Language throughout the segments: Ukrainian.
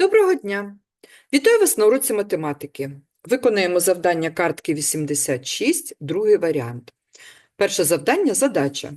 Доброго дня! Вітаю вас на уроці математики. Виконаємо завдання картки 86, другий варіант. Перше завдання – задача.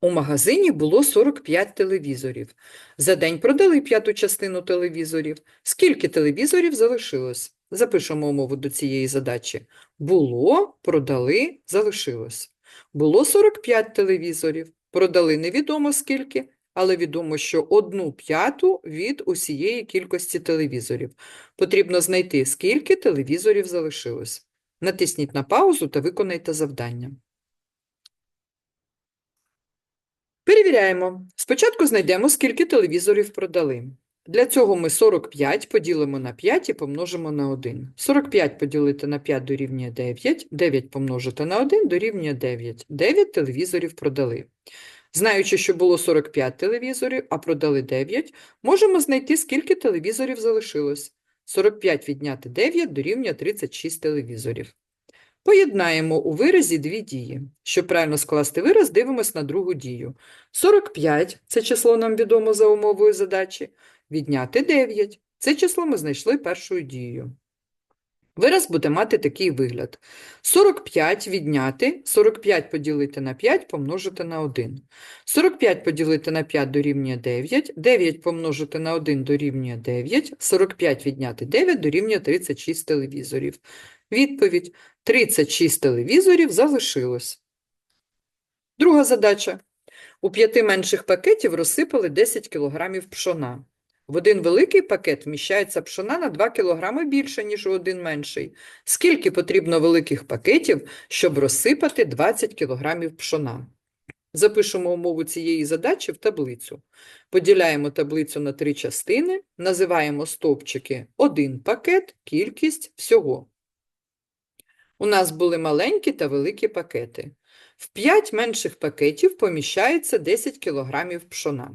У магазині було 45 телевізорів. За день продали п'яту частину телевізорів. Скільки телевізорів залишилось? Запишемо умову до цієї задачі. Було, продали, залишилось. Було 45 телевізорів. Продали невідомо скільки, але відомо, що одну п'яту від усієї кількості телевізорів. Потрібно знайти, скільки телевізорів залишилось. Натисніть на паузу та виконайте завдання. Перевіряємо. Спочатку знайдемо, скільки телевізорів продали. Для цього ми 45 поділимо на 5 і помножимо на 1. 45 поділити на 5 дорівнює 9, 9 помножити на 1 дорівнює 9. 9 телевізорів продали. Знаючи, що було 45 телевізорів, а продали 9, можемо знайти, скільки телевізорів залишилось. 45 відняти 9 дорівнює 36 телевізорів. Поєднаємо у виразі дві дії. Щоб правильно скласти вираз, дивимось на другу дію. 45 – це число нам відомо за умовою задачі. Відняти 9 – це число ми знайшли першою дією. Вираз буде мати такий вигляд. 45 відняти, 45 поділити на 5 помножити на 1. 45 поділити на 5 дорівнює 9, 9 помножити на 1 дорівнює 9, 45 відняти 9 дорівнює 36 телевізорів. Відповідь – 36 телевізорів залишилось. Друга задача. У п'яти менших пакетів розсипали 10 кг пшона. В один великий пакет вміщається пшона на 2 кг більше, ніж у один менший. Скільки потрібно великих пакетів, щоб розсипати 20 кг пшона? Запишемо умову цієї задачі в таблицю. Поділяємо таблицю на три частини, називаємо стовпчики один пакет, кількість всього. У нас були маленькі та великі пакети. В 5 менших пакетів поміщається 10 кг пшона.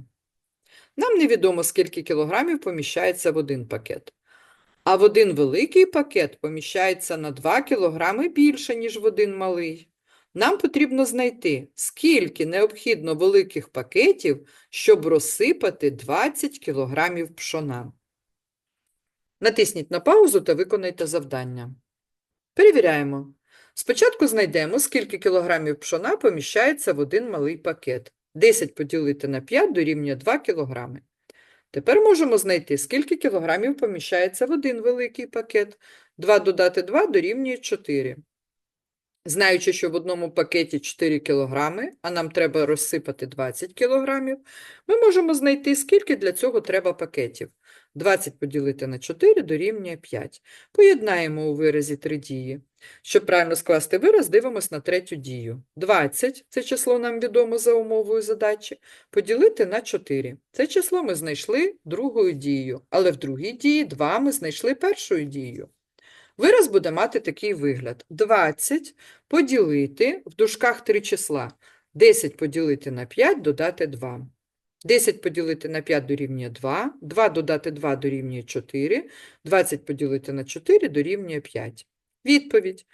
Нам невідомо, скільки кілограмів поміщається в один пакет. А в один великий пакет поміщається на 2 кілограми більше, ніж в один малий. Нам потрібно знайти, скільки необхідно великих пакетів, щоб розсипати 20 кілограмів пшона. Натисніть на паузу та виконайте завдання. Перевіряємо. Спочатку знайдемо, скільки кілограмів пшона поміщається в один малий пакет. 10 поділити на 5 дорівнює 2 кг. Тепер можемо знайти, скільки кілограмів поміщається в один великий пакет. 2 додати 2 дорівнює 4. Знаючи, що в одному пакеті 4 кг, а нам треба розсипати 20 кг, ми можемо знайти, скільки для цього треба пакетів. 20 поділити на 4 дорівнює 5. Поєднаємо у виразі три дії. Щоб правильно скласти вираз, дивимось на третю дію. 20 – це число нам відомо за умовою задачі, поділити на 4. Це число ми знайшли другою дією, але в другій дії 2 ми знайшли першою дією. Вираз буде мати такий вигляд. 20 поділити, в дужках три числа, 10 поділити на 5, додати 2. 10 поділити на 5 дорівнює 2, 2 додати 2 дорівнює 4, 20 поділити на 4 дорівнює 5. Відповідь.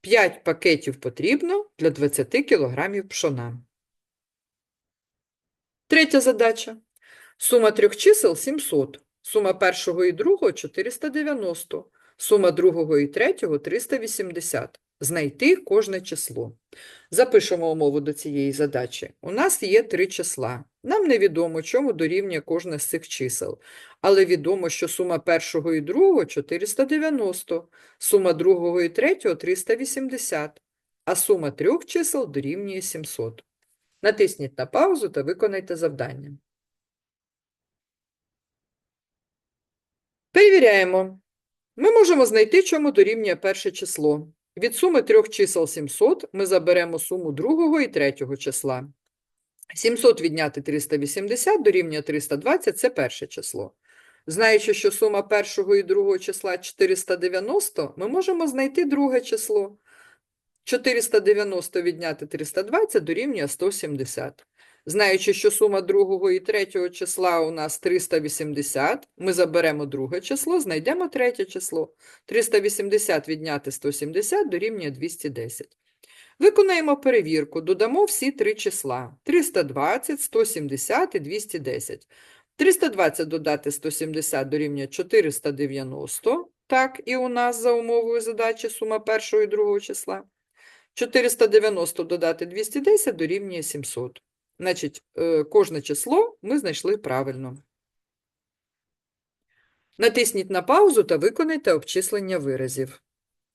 5 пакетів потрібно для 20 кг пшона. Третя задача. Сума трьох чисел 700. Сума першого і другого 490. Сума другого і третього 380. Знайти кожне число. Запишемо умову до цієї задачі. У нас є три числа. Нам невідомо, чому дорівнює кожне з цих чисел. Але відомо, що сума першого і другого 490, сума другого і третього 380, а сума трьох чисел дорівнює 700. Натисніть на паузу та виконайте завдання. Перевіряємо. Ми можемо знайти, чому дорівнює перше число. Від суми трьох чисел 700 ми заберемо суму другого і третього числа. 700 відняти 380 дорівнює 320 – це перше число. Знаючи, що сума першого і другого числа 490, ми можемо знайти друге число. 490 відняти 320 дорівнює 170. Знаючи, що сума другого і третього числа у нас 380, ми заберемо друге число, знайдемо третє число. 380 відняти 170 дорівнює 210. Виконаємо перевірку, додамо всі три числа – 320, 170 і 210. 320 додати 170 дорівнює 490. Так, і у нас за умовою задачі сума першого і другого числа. 490 додати 210 дорівнює 700. Значить, е, кожне число ми знайшли правильно. Натисніть на паузу та виконайте обчислення виразів.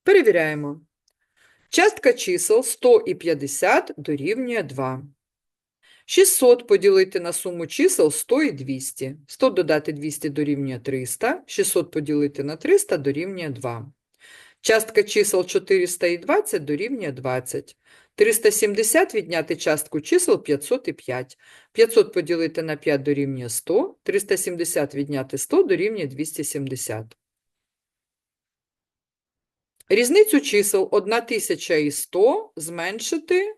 Перевіряємо. Частка чисел 100 і 50 дорівнює 2. 600 поділити на суму чисел 100 і 200. 100 додати 200 дорівнює 300. 600 поділити на 300 дорівнює 2. Частка чисел 400 і 20 дорівнює 20. 370 відняти частку чисел 500 і 5. 500 поділити на 5 дорівнює 100. 370 відняти 100 дорівнює 270. Різницю чисел 1100 зменшити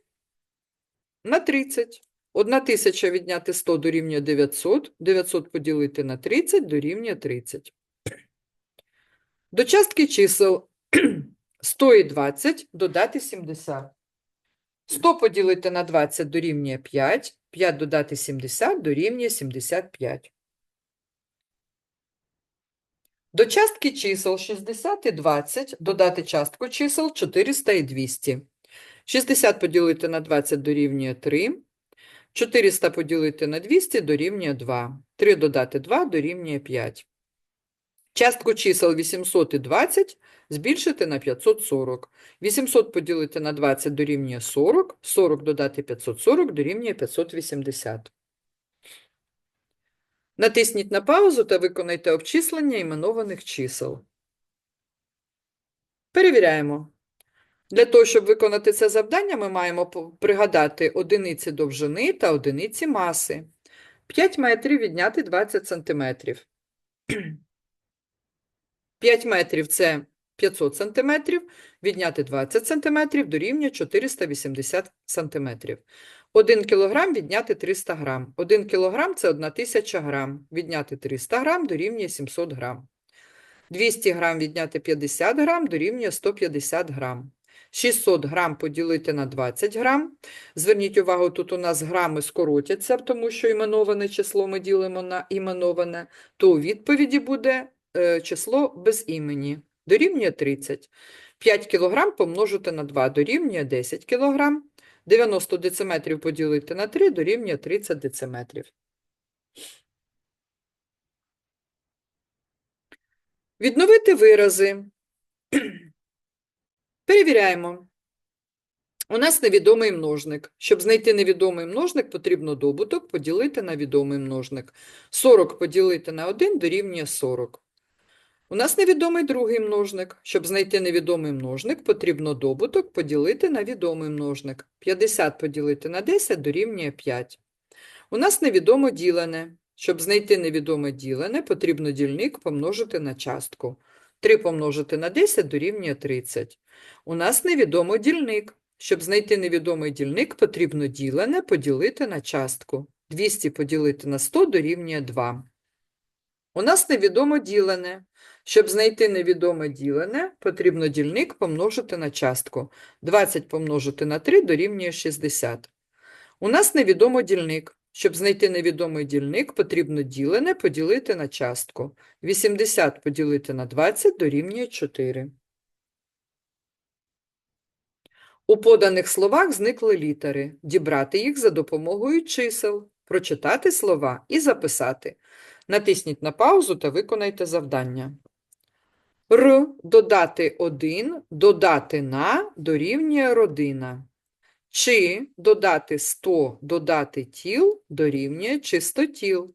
на 30. 1000 відняти 100 дорівнює 900. 900 поділити на 30 дорівнює 30. До частки чисел 100 і 20 додати 70. 100 поділити на 20 дорівнює 5. 5 додати 70 дорівнює 75. До частки чисел 60 і 20 додати частку чисел 400 і 200. 60 поділити на 20 дорівнює 3. 400 поділити на 200 дорівнює 2. 3 додати 2 дорівнює 5. Частку чисел 800 і 20 збільшити на 540. 800 поділити на 20 дорівнює 40. 40 додати 540 дорівнює 580. Натисніть на паузу та виконайте обчислення іменованих чисел. Перевіряємо. Для того, щоб виконати це завдання, ми маємо пригадати одиниці довжини та одиниці маси. 5 метрів відняти 20 сантиметрів. 5 метрів – це 500 сантиметрів, відняти 20 сантиметрів дорівнює 480 сантиметрів. 1 кілограм відняти 300 грам. 1 кілограм – це 1000 грам. Відняти 300 грам дорівнює 700 грам. 200 грам відняти 50 грам дорівнює 150 грам. 600 грам поділити на 20 грам. Зверніть увагу, тут у нас грами скоротяться, тому що іменоване число ми ділимо на іменоване, то у відповіді буде число без імені. Дорівнює 30. 5 кг помножити на 2 дорівнює 10 кг. 90 дециметрів поділити на 3 дорівнює 30 дециметрів. Відновити вирази. Перевіряємо. У нас невідомий множник. Щоб знайти невідомий множник, потрібно добуток поділити на відомий множник. 40 поділити на 1 дорівнює 40. У нас невідомий другий множник. Щоб знайти невідомий множник, потрібно добуток поділити на відомий множник. 50 поділити на 10 дорівнює 5. У нас невідомо ділене. Щоб знайти невідоме ділене, потрібно дільник помножити на частку. 3 помножити на 10 дорівнює 30. У нас невідомо дільник. Щоб знайти невідомий дільник, потрібно ділене поділити на частку. 200 поділити на 100 дорівнює 2. У нас невідомо ділене. Щоб знайти невідоме ділене, потрібно дільник помножити на частку. 20 помножити на 3 дорівнює 60. У нас невідомо дільник. Щоб знайти невідомий дільник, потрібно ділене поділити на частку. 80 поділити на 20 дорівнює 4. У поданих словах зникли літери. Дібрати їх за допомогою чисел, прочитати слова і записати. Натисніть на паузу та виконайте завдання. Р додати 1, додати на дорівнює родина. Чи додати 100, додати тіл дорівнює чистотіл.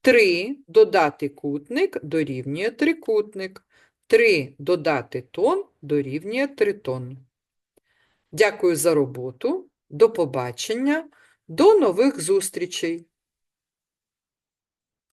3 додати кутник дорівнює трикутник. 3 додати тон дорівнює тритон. Дякую за роботу. До побачення. До нових зустрічей!